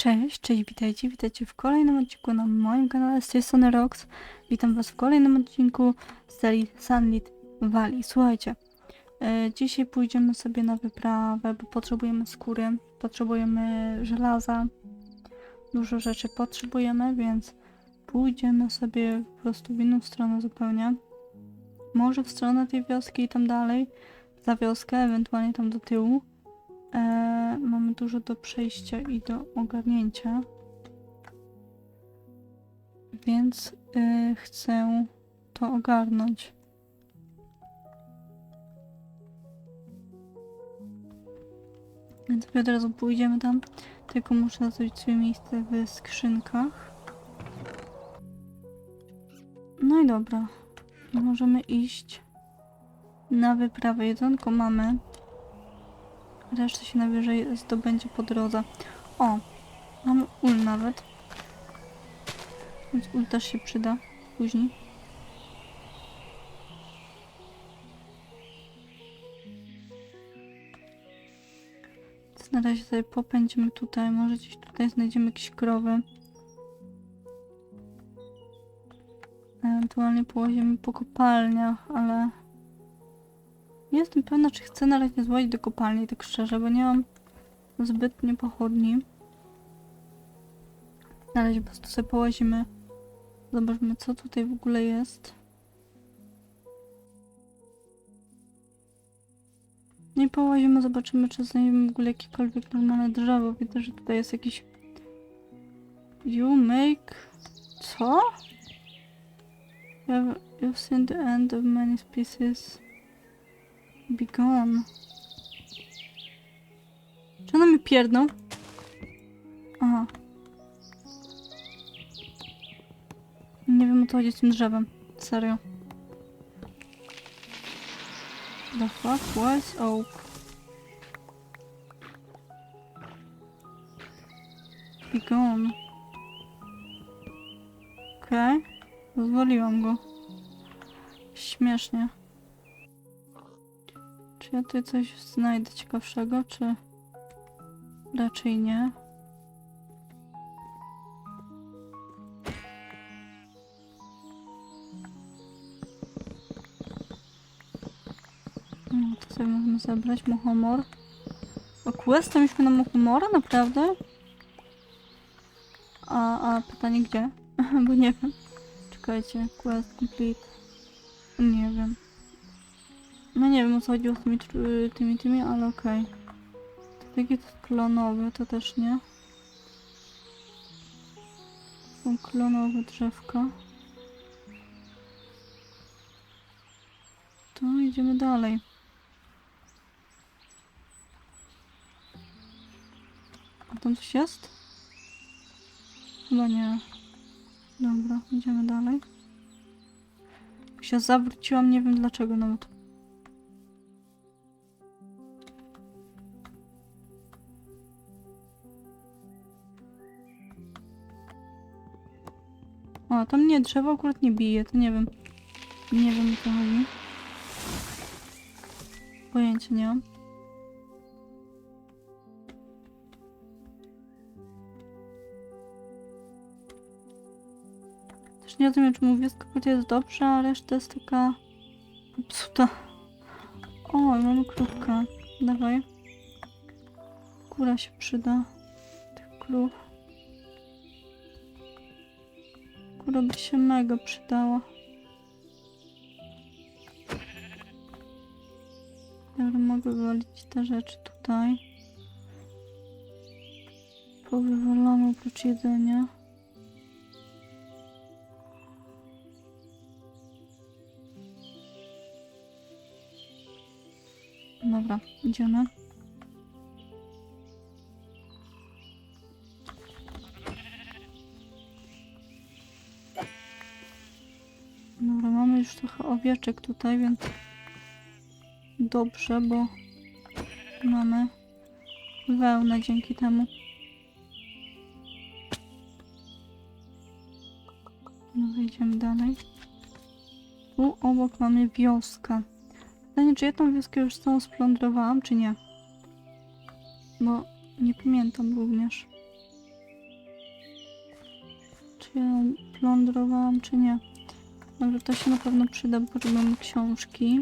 Cześć, cześć, witajcie, witajcie w kolejnym odcinku na moim kanale z tej strony Rox. Witam was w kolejnym odcinku z serii Sunlit Valley. Słuchajcie, e, dzisiaj pójdziemy sobie na wyprawę, bo potrzebujemy skóry, potrzebujemy żelaza, dużo rzeczy potrzebujemy, więc pójdziemy sobie po prostu w inną stronę zupełnie. Może w stronę tej wioski i tam dalej, za wioskę, ewentualnie tam do tyłu. E, mamy dużo do przejścia i do ogarnięcia. Więc e, chcę to ogarnąć. Więc od razu pójdziemy tam. Tylko muszę zrobić sobie miejsce w skrzynkach. No i dobra. Możemy iść na wyprawę. Jedzonko mamy. Reszta się najwyżej zdobędzie po drodze. O, mamy ul nawet. Więc ul też się przyda później. Więc na razie sobie popędzimy tutaj. Może gdzieś tutaj znajdziemy jakieś krowy. Ewentualnie połazimy po kopalniach, ale... Nie jestem pewna, czy chcę na razie złożyć do kopalni, tak szczerze, bo nie mam zbytnio pochodni. Na razie po prostu sobie połazimy. Zobaczmy, co tutaj w ogóle jest. Nie połazimy, zobaczymy, czy znajdziemy w ogóle jakiekolwiek normalne drzewo. Widzę, że tutaj jest jakiś... You make... Co? You've seen the end of many species. Be gone. Czy ona mi pierdną? Aha. Nie wiem o co chodzi z tym drzewem. Serio. The fuck was oak? Be gone. Okej. Okay. Rozwaliłam go. Śmiesznie. Czy ja tutaj coś znajdę ciekawszego, czy raczej nie? No, to sobie możemy zabrać muchomor. O, questa mieliśmy na muchomora? Naprawdę? A, a pytanie gdzie? Bo nie wiem. Czekajcie, quest complete. Nie wiem. No nie wiem o co chodziło z tymi, tr- tymi, tymi ale okej. To takie klonowe, to też nie. Są klonowe drzewka. To idziemy dalej. A tam coś jest? Chyba nie. Dobra, idziemy dalej. Się zawróciłam, nie wiem dlaczego nawet. O, tam nie, drzewo akurat nie bije, to nie wiem. Nie wiem o co chodzi. Pojęcia nie mam. Też nie rozumiem, czy mówię, skoro jest dobrze, a reszta jest taka... Psuta. O, mamy krówkę. Dawaj. Kura się przyda. Tych krów. Kura by się mega przydała. Dobra, mogę wywalić te rzeczy tutaj. Powywalamy oprócz jedzenia. Dobra, idziemy. Owieczek tutaj, więc dobrze, bo mamy wełnę dzięki temu. No idziemy dalej. Tu obok mamy wioskę. Pytanie, czy ja tą wioskę już całą splądrowałam, czy nie? Bo nie pamiętam również. czy ja ją plądrowałam, czy nie. Dobrze, to się na pewno przyda, bo mamy książki.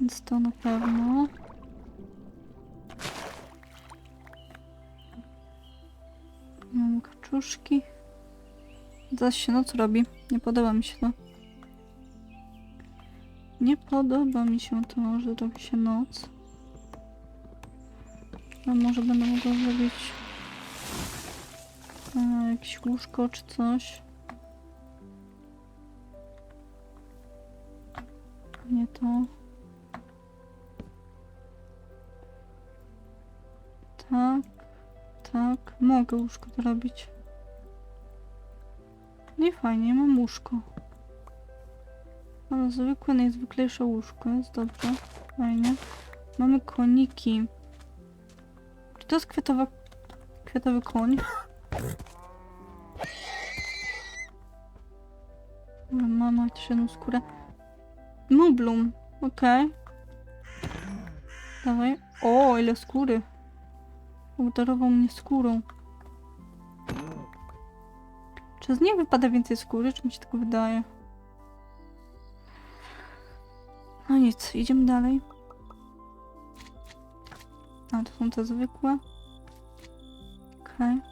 Więc to na pewno. Mam kaczuszki. Zaś się noc robi. Nie podoba mi się to. Nie podoba mi się to, że robi się noc. A może będę mogła zrobić e, jakieś łóżko czy coś. To. Tak, tak. Mogę łóżko zrobić. Nie fajnie, mam łóżko. Ale zwykłe, najzwyklejsze łóżko jest dobrze. Fajnie. Mamy koniki. Czy to jest kwiatowa... kwiatowy koń? Mamy też jedną skórę. Mublum. Okej. Dawaj. O, ile skóry. Udarował mnie skórą. Czy z niej wypada więcej skóry, czy mi się tylko wydaje? No nic, idziemy dalej. A, to są te zwykłe. Okej.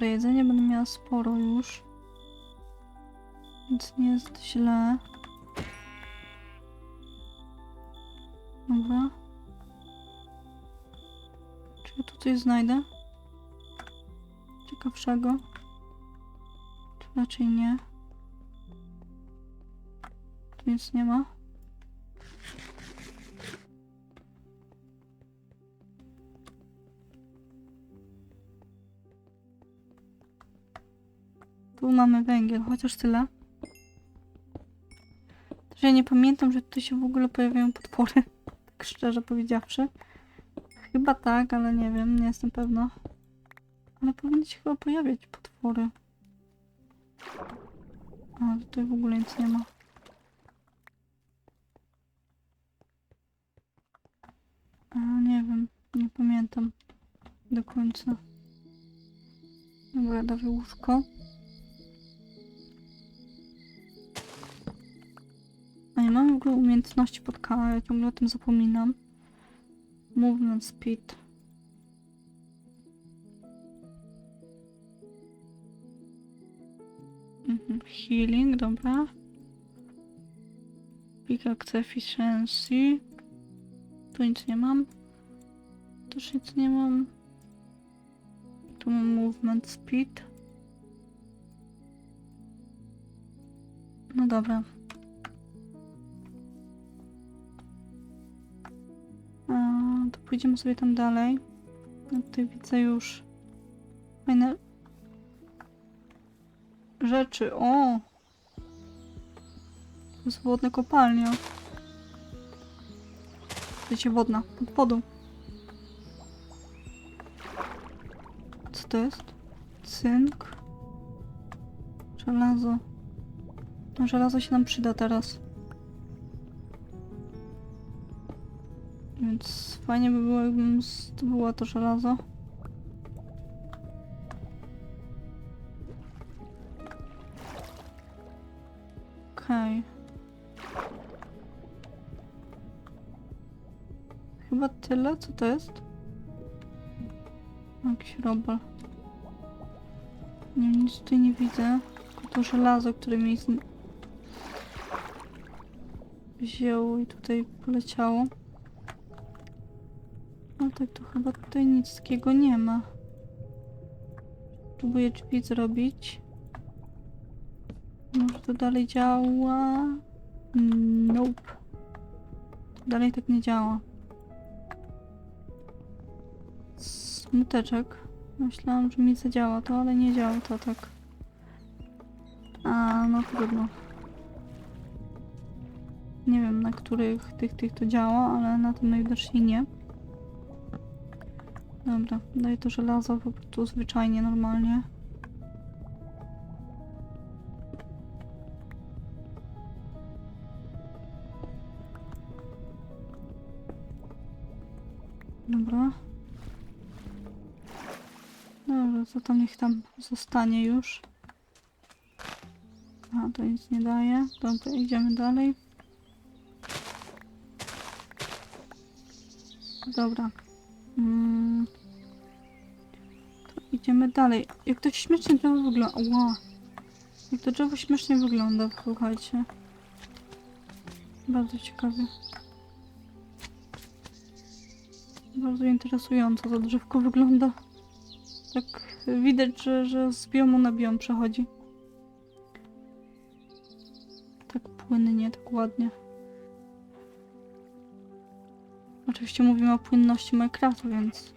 Dobra, jedzenie będę miała sporo już. Więc nie jest źle. Dobra. Czy ja tu coś znajdę? Ciekawszego? Czy raczej nie? Tu nic nie ma. Tu mamy węgiel, chociaż tyle. Ja nie pamiętam, że tutaj się w ogóle pojawiają potwory. Tak szczerze powiedziawszy. Chyba tak, ale nie wiem, nie jestem pewna. Ale powinny się chyba pojawiać potwory. A, tutaj w ogóle nic nie ma. A, nie wiem, nie pamiętam do końca. Dobra, dawaj łóżko. Nie mamy w ogóle umiejętności pod ja ciągle o tym zapominam. Movement speed. Mhm, Healing, dobra. Pickaxe efficiency. Tu nic nie mam. Też nic nie mam. Tu mam movement speed. No dobra. To pójdziemy sobie tam dalej. No tutaj widzę już fajne rzeczy. O! To jest wodna kopalnia. Wiecie, wodna. Pod wodą. Co to jest? Cynk. Żelazo. No, żelazo się nam przyda teraz. Więc fajnie by było, jakbym zdobyła to żelazo. Okej. Chyba tyle, co to jest? Jakiś robal. Nie, nic tutaj nie widzę. Tylko to żelazo, które mi z... wzięło i tutaj poleciało. Tak, to chyba tutaj nic takiego nie ma. Próbuję drzwi zrobić. Może to dalej działa? Nope. Dalej tak nie działa. Smuteczek. Myślałam, że mi zadziała to, ale nie działa to tak. A, no trudno. Nie wiem, na których tych, tych to działa, ale na tym najwidoczniej nie. Dobra, daję to żelazo po prostu zwyczajnie, normalnie. Dobra. Dobra, to tam niech tam zostanie już. A, to nic nie daje. Dobra, idziemy dalej. Dobra. Mm. Idziemy dalej. Jak to śmiesznie wygląda. Ła. Jak to drzewo śmiesznie wygląda, słuchajcie. Bardzo ciekawie. Bardzo interesująco to drzewko wygląda. Tak widać, że, że z biomu na biom przechodzi. Tak płynnie, tak ładnie. Oczywiście mówimy o płynności Minecraftu, więc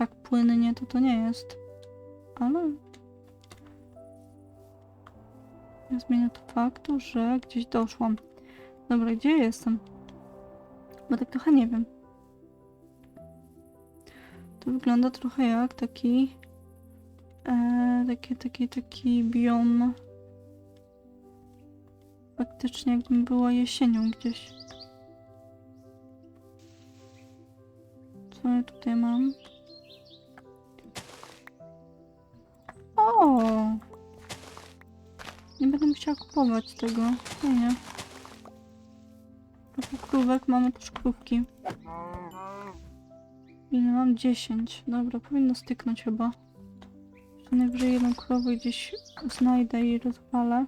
tak płynnie to to nie jest. Ale nie zmienia to faktu, że gdzieś doszłam. Dobra, gdzie jestem? Bo tak trochę nie wiem. To wygląda trochę jak taki e, taki, taki, taki biom faktycznie jakbym była jesienią gdzieś. Co ja tutaj mam? Nie będę musiała kupować tego. Nie, nie. Oprócz krówek mamy też krówki. Ile mam? 10. Dobra, powinno styknąć chyba. Najwyżej jedną krowę gdzieś znajdę i rozwalę.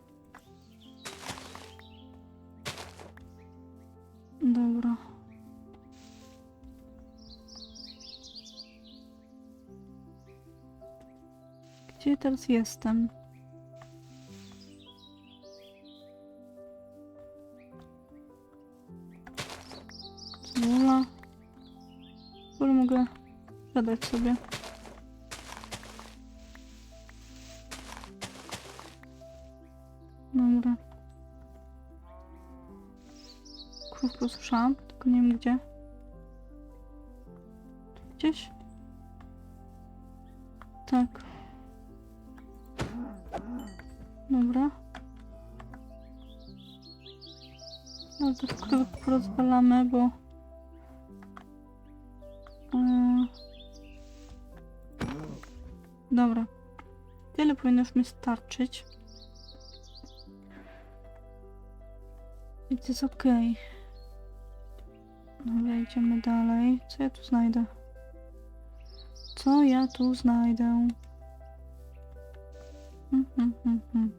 Teraz jestem? Cebula. Które mogę zadać sobie. Dobra. Krów posłyszałam, tylko nie wiem gdzie. Gdzieś? Tak. Porozwalamy, bo... Eee, Dobra. Tyle powinno już mi starczyć. I to jest okej. Dobra, idziemy dalej. Co ja tu znajdę? Co ja tu znajdę? Hmm.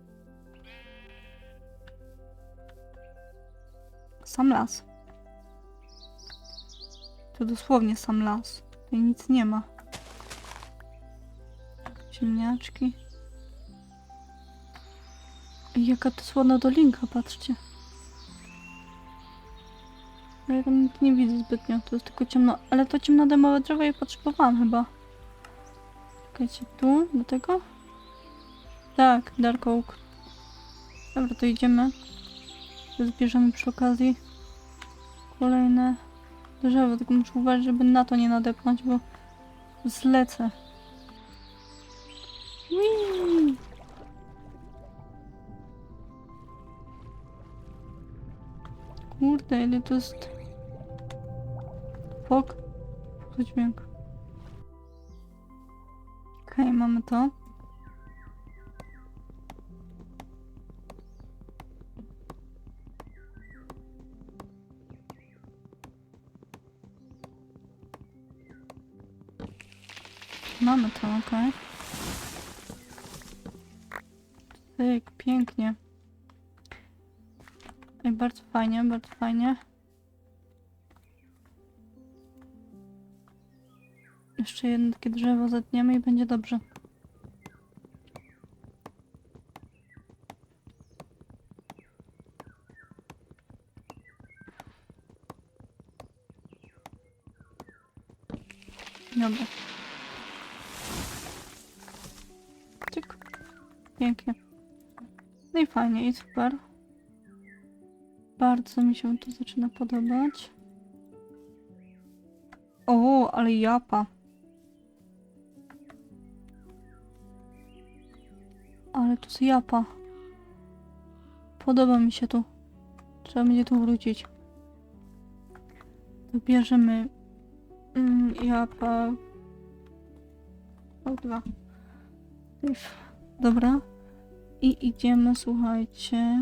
Sam las. To dosłownie sam las. Tutaj nic nie ma. Ziemniaczki. Jaka to ładna dolinka, patrzcie. Ale ja tam nic nie widzę zbytnio, to jest tylko ciemno. Ale to ciemnodemowe drzewo je potrzebowałam chyba. Czekajcie, tu, do tego? Tak, Dark Oak. Dobra, to idziemy. Zbierzemy przy okazji kolejne drzewo, tylko muszę uważać, żeby na to nie nadepnąć, bo zlecę. Whee! Kurde, ile to jest... Fok? Co dźwięk? Okej, mamy to. Mamy to, okej. Tyk, pięknie. Ej, bardzo fajnie, bardzo fajnie. Jeszcze jedno takie drzewo zetniemy i będzie dobrze. Fajnie, i super. Bardzo mi się to zaczyna podobać. O, ale japa. Ale to jest japa. Podoba mi się tu. Trzeba będzie tu wrócić. To bierzemy Mm, ja pa... O, dwa. Dobra. I idziemy, słuchajcie...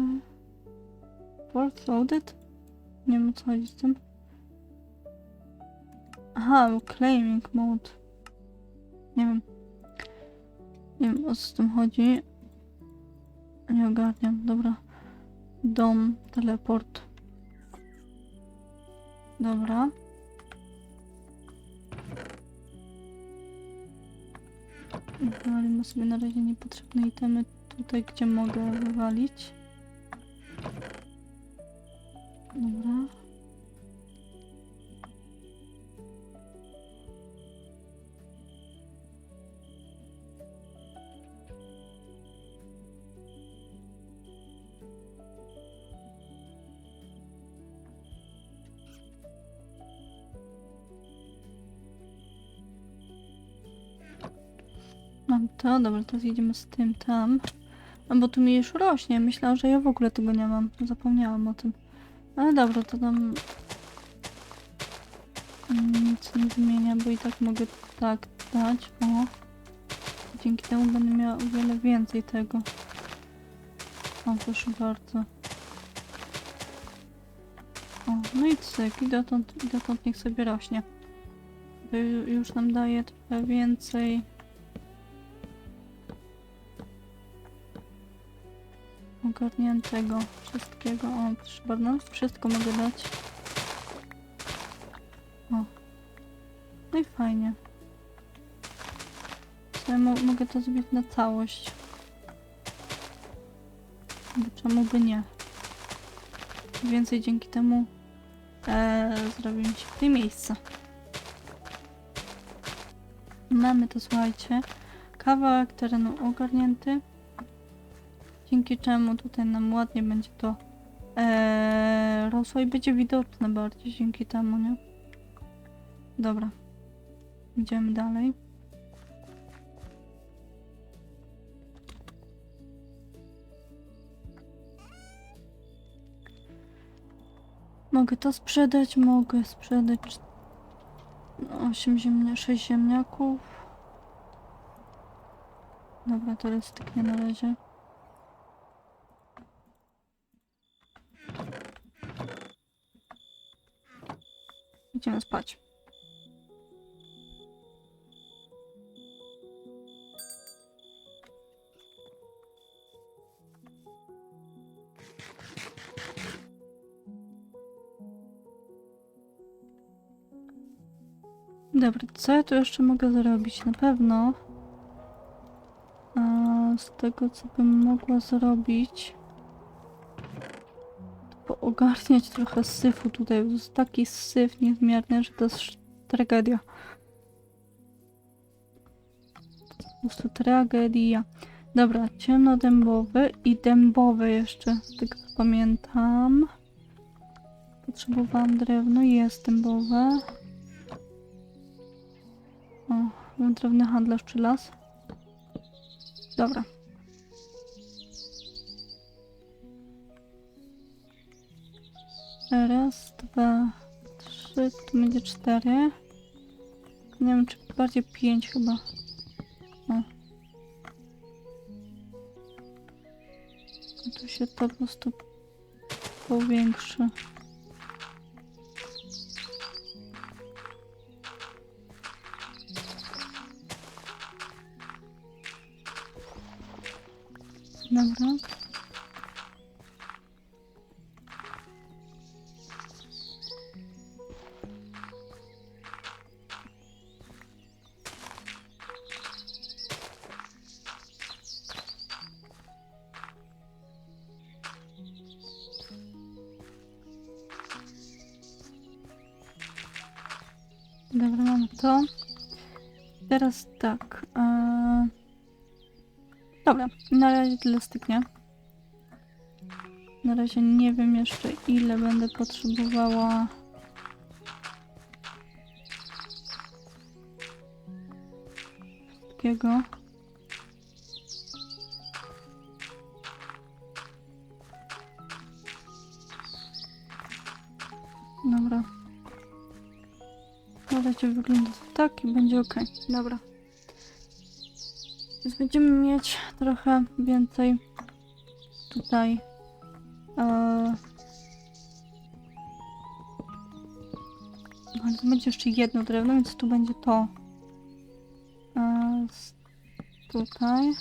Port loaded? Nie wiem co chodzi z tym. Aha, claiming mode. Nie wiem. Nie wiem o co z tym chodzi. Nie ogarniam, dobra. Dom, teleport. Dobra. Wywalimy sobie na razie niepotrzebne itemy tutaj, gdzie mogę wywalić. Dobra. Mam to, dobra, teraz idziemy z tym tam. A bo tu mi już rośnie, myślałam, że ja w ogóle tego nie mam. Zapomniałam o tym. Ale dobra, to tam nic nie zmienia, bo i tak mogę tak dać. O. Dzięki temu będę miała o wiele więcej tego. O, proszę bardzo. O, no i cyk, i dotąd, dotąd niech sobie rośnie. Już nam daje trochę więcej. Ogarniętego wszystkiego. O, bardzo, wszystko mogę dać. O. No i fajnie. Ja mo mogę to zrobić na całość. Bo czemu by nie? Więcej dzięki temu e, zrobi mi się tutaj miejsce. Mamy to, słuchajcie. Kawałek terenu ogarnięty dzięki czemu tutaj nam ładnie będzie to ee, rosło i będzie widoczne bardziej dzięki temu, nie? Dobra. Idziemy dalej. Mogę to sprzedać, mogę sprzedać 8 ziemnia 6 ziemniaków. Dobra, to jest styknie na razie. Idziemy spać. Dobra, co ja tu jeszcze mogę zrobić? Na pewno z tego, co bym mogła zrobić, ogarniać trochę syfu tutaj. To jest taki syf niezmierny, że to jest tragedia. Po prostu tragedia. Dobra, ciemnodębowy i dębowy jeszcze, z tego co pamiętam. Potrzebowałam drewno, jest dębowe. O, wędrowny handlarz czy las? Dobra. Raz, dwa, trzy, tu będzie cztery. Nie wiem, czy bardziej pięć chyba. O. Tu się to po prostu powiększy. Dobra. To. Teraz tak. E... Dobra, na razie tyle styknie. Na razie nie wiem jeszcze ile będę potrzebowała. Wszystkiego. Tak i będzie ok. Dobra. Więc będziemy mieć trochę więcej tutaj. E... No, ale to będzie jeszcze jedno drewno, więc tu będzie to. E... Tutaj.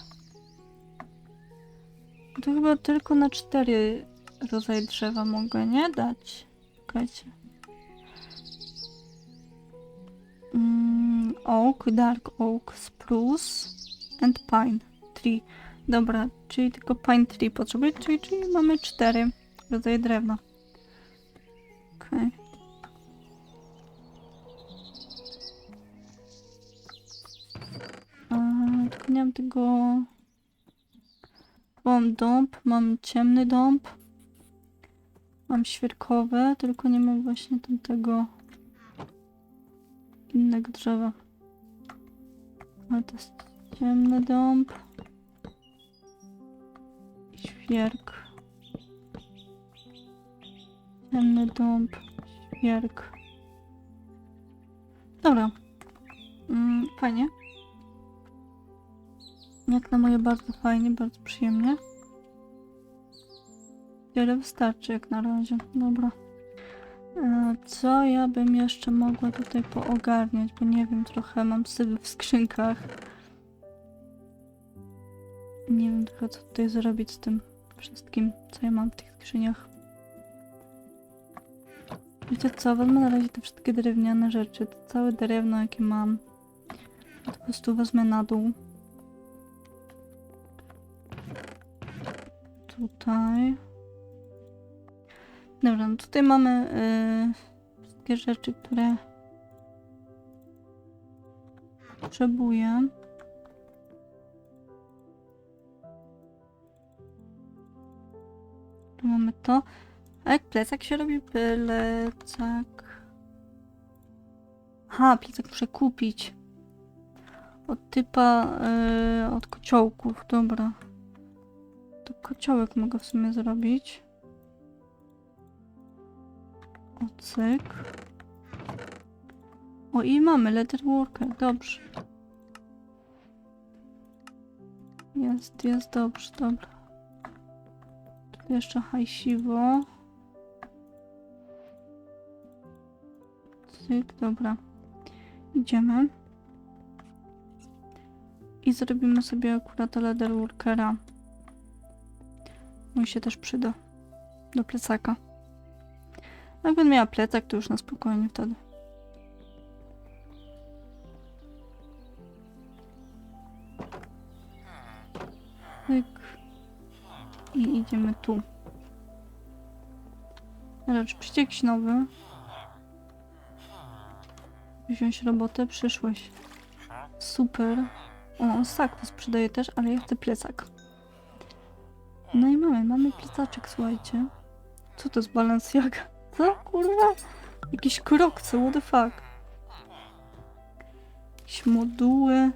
To chyba tylko na cztery rodzaje drzewa mogę, nie? Dać. Czekajcie. Mm, oak, dark oak, spruce and pine tree. Dobra, czyli tylko pine tree potrzebuję, czyli, czyli mamy cztery rodzaje drewna. Okej. Okay. Nie mam tego... Mam dąb, mam ciemny dąb. Mam świerkowe, tylko nie mam właśnie tamtego innego drzewa. Ale to jest ciemny dąb. I świerk. Ciemny dąb, świerk. Dobra. Mm, fajnie. Jak na moje bardzo fajnie, bardzo przyjemnie. Tyle wystarczy jak na razie. Dobra. Co ja bym jeszcze mogła tutaj poogarniać? Bo nie wiem, trochę mam sywy w skrzynkach. Nie wiem tylko co tutaj zrobić z tym wszystkim, co ja mam w tych skrzyniach. Wiecie co, wezmę na razie te wszystkie drewniane rzeczy, to całe drewno jakie mam. Po prostu wezmę na dół. Tutaj. Dobra, no tutaj mamy yy, wszystkie rzeczy, które potrzebuję. Tu mamy to. A jak plecak się robi? Plecak. Aha, plecak muszę kupić. Od typa, yy, od kociołków, dobra. To kociołek mogę w sumie zrobić. O, cyk. O, i mamy Leatherworker, dobrze. Jest, jest dobrze, dobra. Tu jeszcze hajsiwo. Cyk, dobra. Idziemy. I zrobimy sobie akurat Leatherworkera. Mój się też przyda. Do plecaka. Jakbym miała plecak, to już na spokojnie wtedy. Tyk. I idziemy tu. Czy przyjdzie jakiś nowy? Wziąć robotę, przyszłeś. Super. O, sak to sprzedaje też, ale ja chcę plecak. No i mamy, mamy plecaczek, słuchajcie. Co to jest Balenciaga? Co, kurwa? Jakieś krokce, what the fuck? Jakieś moduły.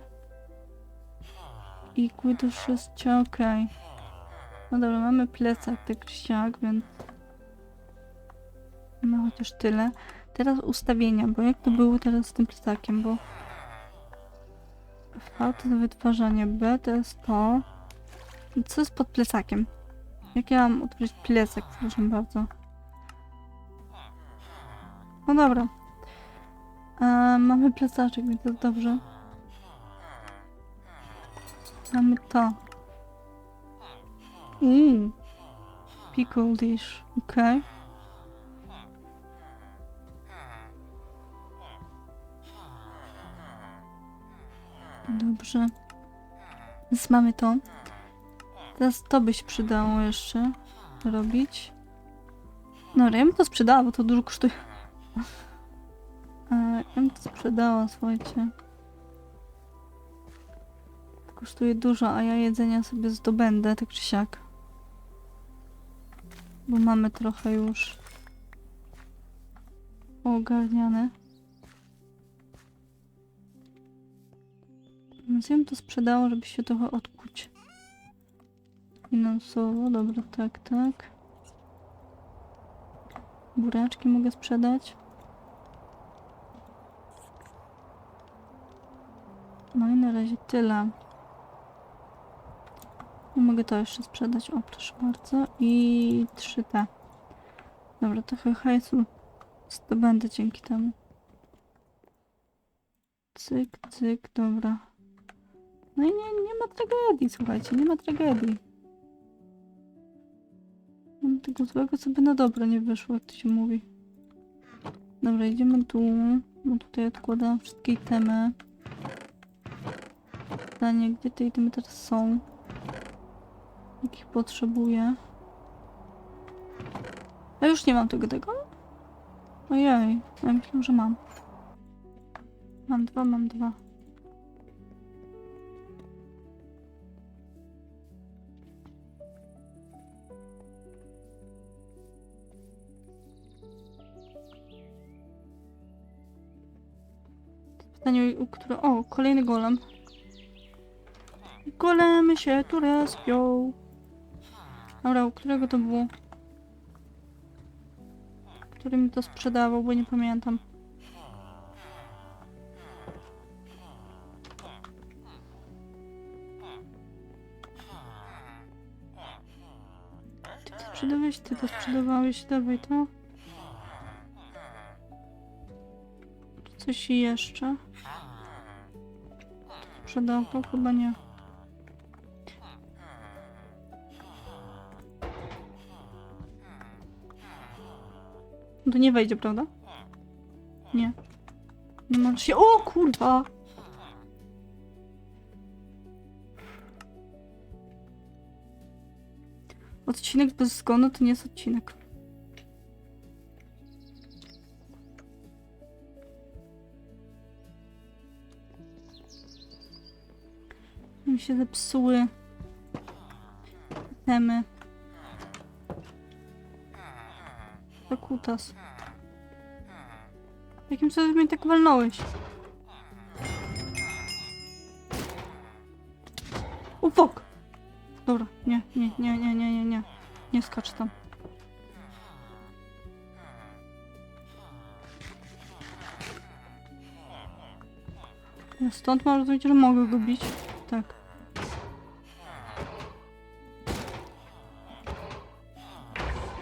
Igły do szycia, okej. No dobra, mamy plecak, tak siak, więc... No chociaż tyle. Teraz ustawienia, bo jak to było teraz z tym plecakiem, bo... V to wytwarzanie, B to jest to... Co jest pod plecakiem? Jak ja mam otworzyć plecak, proszę bardzo. No dobra. E, mamy plecaczek, więc to dobrze. Mamy to. Uuu. Pickle dish. Okej. Dobrze. Więc mamy to. Teraz to by się przydało jeszcze robić. No, ja bym to sprzedała, bo to dużo kosztuje. E, Ja bym to sprzedała, słuchajcie. Kosztuje dużo, a ja jedzenia sobie zdobędę, tak czy siak. Bo mamy trochę już ogarniane. Więc ja bym to sprzedało, żeby się trochę odkuć. Finansowo, dobra, tak, tak. Buraczki mogę sprzedać. Razie tyle. I mogę to jeszcze sprzedać. O, proszę bardzo. I 3T. Dobra, trochę hajsu zdobędę dzięki temu. Cyk, cyk, dobra. No i nie, nie ma tragedii, słuchajcie, nie ma tragedii. Mam tego złego, co by na dobre nie wyszło, jak to się mówi. Dobra, idziemy tu. No tutaj odkładam wszystkie itemy. Pytanie, gdzie te itemy teraz są? Jakich potrzebuję? Ja już nie mam tego tego? Ojej, ja myślę, że mam. Mam dwa, mam dwa. Pytanie, u którego... O, kolejny golem. Golemy się tu respią. Dobra, u którego to było? Który mi to sprzedawał, bo nie pamiętam. Ty to sprzedawałeś, ty to sprzedawałeś, dawaj to. Coś jeszcze? Sprzedawał? Chyba nie. To nie wejdzie, prawda? Nie. Nie ma się. O kurwa! Odcinek bez zgonu to nie jest odcinek. Mi się zepsuły temy. To kutas. Jakim cudem mnie tak walnąłeś? O fuck! Dobra, nie, nie, nie, nie, nie, nie, nie. Nie skacz tam. Ja stąd mam rozumieć, że mogę go bić. Tak.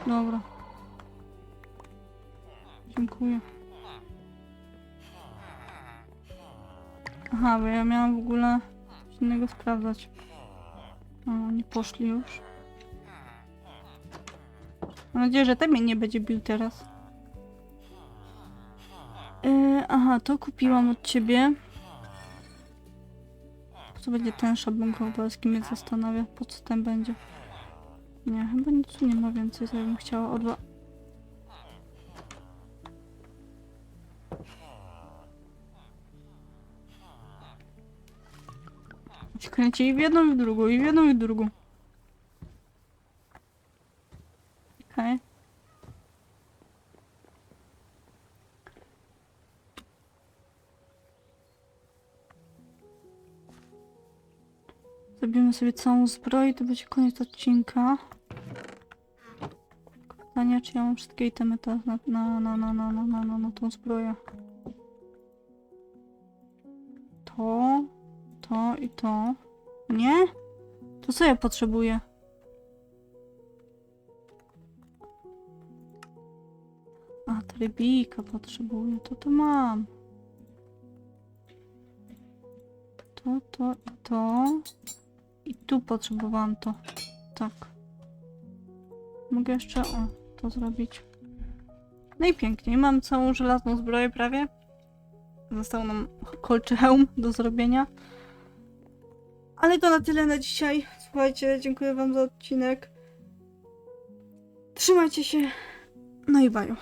Dobra. Dziękuję. Aha, bo ja miałam w ogóle innego sprawdzać. O, nie poszli już. Mam nadzieję, że ten mnie nie będzie bił teraz. Yy, aha, to kupiłam od ciebie. Co będzie ten szablon kowalski mnie zastanawia. Po co ten będzie? Nie, chyba nic nie ma więcej, co ja bym chciała. O i w jedną i w drugą, i w jedną i w drugą. Okej. Zrobimy sobie całą zbroję i to będzie koniec odcinka. Pytanie, czy ja mam wszystkie itemy teraz na, na, na, na, na, na, na, na, na tą zbroję. To, to i to. Nie? To co ja potrzebuję? A, trybika potrzebuję. To to mam. To, to i to. I tu potrzebowałam to. Tak. Mogę jeszcze o, to zrobić. No i pięknie. Mam całą żelazną zbroję prawie. Został nam kolczy hełm do zrobienia. Ale to na tyle na dzisiaj. Słuchajcie, dziękuję wam za odcinek. Trzymajcie się. No i baju.